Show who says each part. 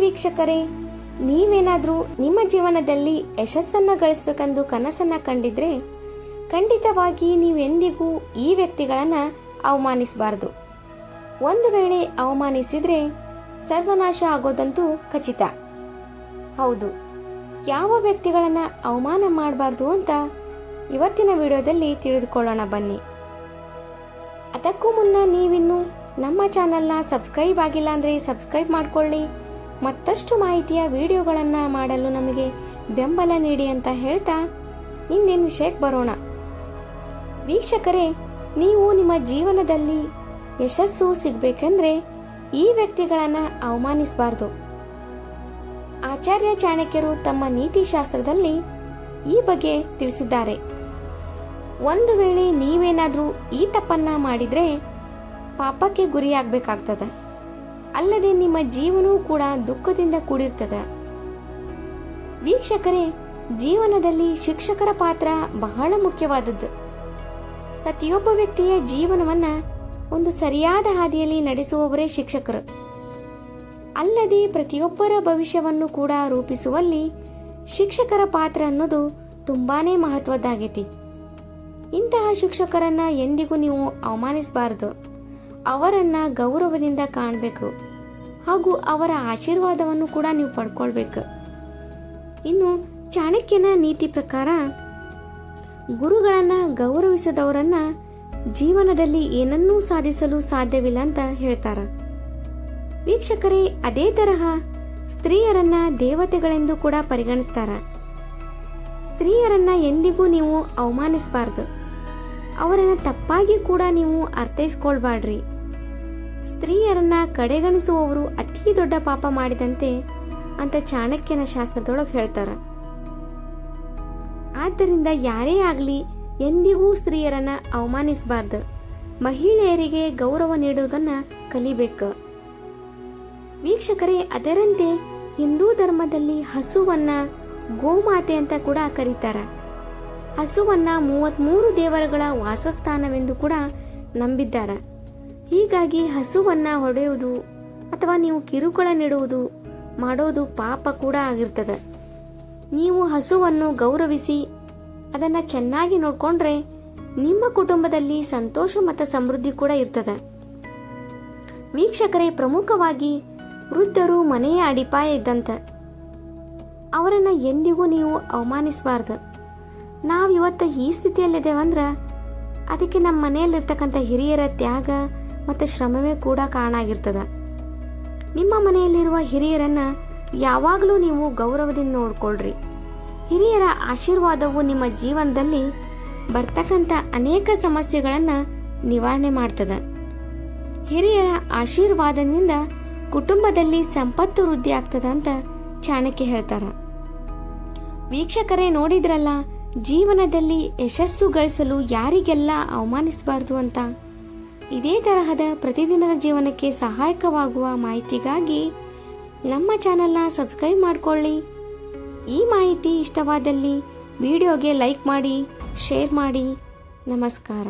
Speaker 1: ವೀಕ್ಷಕರೇ, ನೀವೇನಾದರೂ ನಿಮ್ಮ ಜೀವನದಲ್ಲಿ ಯಶಸ್ಸನ್ನು ಗಳಿಸಬೇಕೆಂದು ಕನಸನ್ನ ಕಂಡಿದ್ರೆ ಖಂಡಿತವಾಗಿ ನೀವೆಂದಿಗೂ ಈ ವ್ಯಕ್ತಿಗಳನ್ನು ಅವಮಾನಿಸಬಾರದು. ಒಂದು ವೇಳೆ ಅವಮಾನಿಸಿದ್ರೆ ಸರ್ವನಾಶ ಆಗೋದಂತೂ ಖಚಿತ. ಹೌದು, ಯಾವ ವ್ಯಕ್ತಿಗಳನ್ನು ಅವಮಾನ ಮಾಡಬಾರ್ದು ಅಂತ ಇವತ್ತಿನ ವಿಡಿಯೋದಲ್ಲಿ ತಿಳಿದುಕೊಳ್ಳೋಣ ಬನ್ನಿ. ಅದಕ್ಕೂ ಮುನ್ನ ನೀವಿನ್ನು ನಮ್ಮ ಚಾನೆಲ್ನ ಸಬ್ಸ್ಕ್ರೈಬ್ ಆಗಿಲ್ಲ ಅಂದರೆ ಸಬ್ಸ್ಕ್ರೈಬ್ ಮಾಡಿಕೊಳ್ಳಿ. ಮತ್ತಷ್ಟು ಮಾಹಿತಿಯ ವಿಡಿಯೋಗಳನ್ನು ಮಾಡಲು ನಮಗೆ ಬೆಂಬಲ ನೀಡಿ ಅಂತ ಹೇಳ್ತಾ ಇಂದಿನ ವಿಷಯಕ್ಕೆ ಬರೋಣ. ವೀಕ್ಷಕರೇ, ನೀವು ನಿಮ್ಮ ಜೀವನದಲ್ಲಿ ಯಶಸ್ಸು ಸಿಗಬೇಕೆಂದ್ರೆ ಈ ವ್ಯಕ್ತಿಗಳನ್ನು ಅವಮಾನಿಸಬಾರ್ದು. ಆಚಾರ್ಯ ಚಾಣಕ್ಯರು ತಮ್ಮ ನೀತಿಶಾಸ್ತ್ರದಲ್ಲಿ ಈ ಬಗ್ಗೆ ತಿಳಿಸಿದ್ದಾರೆ. ಒಂದು ವೇಳೆ ನೀವೇನಾದರೂ ಈ ತಪ್ಪನ್ನ ಮಾಡಿದ್ರೆ ಪಾಪಕ್ಕೆ ಗುರಿಯಾಗಬೇಕಾಗ್ತದೆ. ಅಲ್ಲದೆ ನಿಮ್ಮ ಜೀವನವೂ ಕೂಡ ದುಃಖದಿಂದ ಕೂಡಿರ್ತದೆ. ವೀಕ್ಷಕರೇ, ಜೀವನದಲ್ಲಿ ಶಿಕ್ಷಕರ ಪಾತ್ರ ಬಹಳ ಮುಖ್ಯವಾದದ್ದು. ಪ್ರತಿಯೊಬ್ಬ ವ್ಯಕ್ತಿಯ ಜೀವನವನ್ನ ಒಂದು ಸರಿಯಾದ ಹಾದಿಯಲ್ಲಿ ನಡೆಸುವವರೇ ಶಿಕ್ಷಕರು. ಅಲ್ಲದೆ ಪ್ರತಿಯೊಬ್ಬರ ಭವಿಷ್ಯವನ್ನು ಕೂಡ ರೂಪಿಸುವಲ್ಲಿ ಶಿಕ್ಷಕರ ಪಾತ್ರ ಅನ್ನೋದು ತುಂಬಾನೇ ಮಹತ್ವದ್ದಾಗೈತಿ. ಇಂತಹ ಶಿಕ್ಷಕರನ್ನ ಎಂದಿಗೂ ನೀವು ಅವಮಾನಿಸಬಾರದು. ಅವರನ್ನ ಗೌರವದಿಂದ ಕಾಣಬೇಕು. ಹಾಗೂ ಅವರ ಆಶೀರ್ವಾದವನ್ನು ಕೂಡ ನೀವು ಪಡ್ಕೊಳ್ಬೇಕು. ಇನ್ನು ಚಾಣಕ್ಯನ ನೀತಿ ಪ್ರಕಾರ, ಗುರುಗಳನ್ನ ಗೌರವಿಸದವರನ್ನ ಜೀವನದಲ್ಲಿ ಏನನ್ನೂ ಸಾಧಿಸಲು ಸಾಧ್ಯವಿಲ್ಲ ಅಂತ ಹೇಳ್ತಾರ. ವೀಕ್ಷಕರೇ, ಅದೇ ತರಹ ಸ್ತ್ರೀಯರನ್ನ ದೇವತೆಗಳೆಂದು ಕೂಡ ಪರಿಗಣಿಸ್ತಾರ. ಸ್ತ್ರೀಯರನ್ನ ಎಂದಿಗೂ ನೀವು ಅವಮಾನಿಸಬಾರ್ದು. ಅವರನ್ನು ತಪ್ಪಾಗಿ ಕೂಡ ನೀವು ಅರ್ಥೈಸ್ಕೊಳ್ಬಾಡ್ರಿ. ಸ್ತ್ರೀಯರನ್ನ ಕಡೆಗಣಿಸುವವರು ಅತಿ ದೊಡ್ಡ ಪಾಪ ಮಾಡಿದಂತೆ ಅಂತ ಚಾಣಕ್ಯನ ಶಾಸ್ತ್ರದೊಳಗೆ ಹೇಳ್ತಾರ. ಆದ್ದರಿಂದ ಯಾರೇ ಆಗಲಿ ಎಂದಿಗೂ ಸ್ತ್ರೀಯರನ್ನ ಅವಮಾನಿಸಬಾರ್ದು. ಮಹಿಳೆಯರಿಗೆ ಗೌರವ ನೀಡುವುದನ್ನ ಕಲಿಬೇಕು. ವೀಕ್ಷಕರೇ, ಅದರಂತೆ ಹಿಂದೂ ಧರ್ಮದಲ್ಲಿ ಹಸುವನ್ನ ಗೋಮಾತೆ ಅಂತ ಕೂಡ ಕರೀತಾರ. ಹಸುವನ್ನ ಮೂವತ್ಮೂರು ದೇವರುಗಳ ವಾಸಸ್ಥಾನವೆಂದು ಕೂಡ ನಂಬಿದ್ದಾರ. ಹೀಗಾಗಿ ಹಸುವನ್ನ ಹೊಡೆಯುವುದು ಅಥವಾ ನೀವು ಕಿರುಕುಳ ನೀಡುವುದು ಮಾಡೋದು ಪಾಪ ಕೂಡ ಆಗಿರ್ತದೆ. ನೀವು ಹಸುವನ್ನು ಗೌರವಿಸಿ ಅದನ್ನು ಚೆನ್ನಾಗಿ ನೋಡಿಕೊಂಡ್ರೆ ನಿಮ್ಮ ಕುಟುಂಬದಲ್ಲಿ ಸಂತೋಷ ಮತ್ತು ಸಮೃದ್ಧಿ ಕೂಡ ಇರ್ತದೆ. ವೀಕ್ಷಕರೇ, ಪ್ರಮುಖವಾಗಿ ವೃದ್ಧರು ಮನೆಯ ಅಡಿಪಾಯ ಇದ್ದಂತ. ಅವರನ್ನು ಎಂದಿಗೂ ನೀವು ಅವಮಾನಿಸಬಾರ್ದು. ನಾವು ಇವತ್ತು ಈ ಸ್ಥಿತಿಯಲ್ಲಿದ್ದೇವಂದ್ರೆ ಅದಕ್ಕೆ ನಮ್ಮ ಮನೆಯಲ್ಲಿರ್ತಕ್ಕಂಥ ಹಿರಿಯರ ತ್ಯಾಗ ಮತ್ತು ಶ್ರಮವೇ ಕೂಡ ಕಾರಣ ಆಗಿರ್ತದೆ ನಿಮ್ಮ ಮನೆಯಲ್ಲಿರುವ ಹಿರಿಯರನ್ನ ಯಾವಾಗಲೂ ನೀವು ಗೌರವದಿಂದ ನೋಡ್ಕೊಳ್ರಿ. ಹಿರಿಯರ ಆಶೀರ್ವಾದವು ನಿಮ್ಮ ಜೀವನದಲ್ಲಿ ಬರ್ತಕ್ಕಂಥ ಅನೇಕ ಸಮಸ್ಯೆಗಳನ್ನು ನಿವಾರಣೆ ಮಾಡ್ತದೆ. ಹಿರಿಯರ ಆಶೀರ್ವಾದದಿಂದ ಕುಟುಂಬದಲ್ಲಿ ಸಂಪತ್ತು ವೃದ್ಧಿ ಆಗ್ತದೆ ಅಂತ ಚಾಣಕ್ಯ ಹೇಳ್ತಾರ. ವೀಕ್ಷಕರೇ ನೋಡಿದ್ರಲ್ಲ, ಜೀವನದಲ್ಲಿ ಯಶಸ್ಸು ಗಳಿಸಲು ಯಾರಿಗೆಲ್ಲ ಅವಮಾನಿಸಬಾರ್ದು ಅಂತ? ಇದೇ ತರಹದ ಪ್ರತಿದಿನದ ಜೀವನಕ್ಕೆ ಸಹಾಯಕವಾಗುವ ಮಾಹಿತಿಗಾಗಿ ನಮ್ಮ ಚಾನಲ್ನ ಸಬ್ಸ್ಕ್ರೈಬ್ ಮಾಡಿಕೊಳ್ಳಿ. ಈ ಮಾಹಿತಿ ಇಷ್ಟವಾದಲ್ಲಿ ವಿಡಿಯೋಗೆ ಲೈಕ್ ಮಾಡಿ, ಶೇರ್ ಮಾಡಿ. ನಮಸ್ಕಾರ.